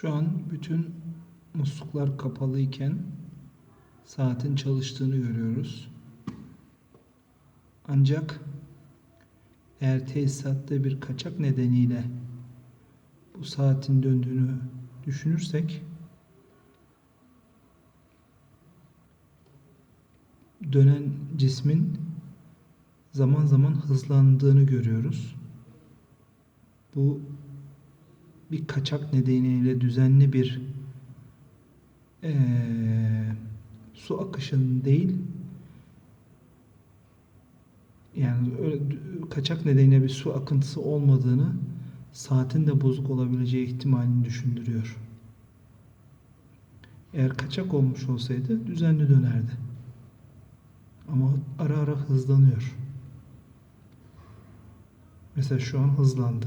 Şu an bütün musluklar kapalı iken saatin çalıştığını görüyoruz. Ancak eğer tesisatta bir kaçak nedeniyle bu saatin döndüğünü düşünürsek dönen cismin zaman zaman hızlandığını görüyoruz. Bu bir kaçak nedeniyle düzenli bir eee, su akışının değil yani öyle kaçak nedeniyle bir su akıntısı olmadığını saatin de bozuk olabileceği ihtimalini düşündürüyor. Eğer kaçak olmuş olsaydı düzenli dönerdi. Ama ara ara hızlanıyor. Mesela şu an hızlandı.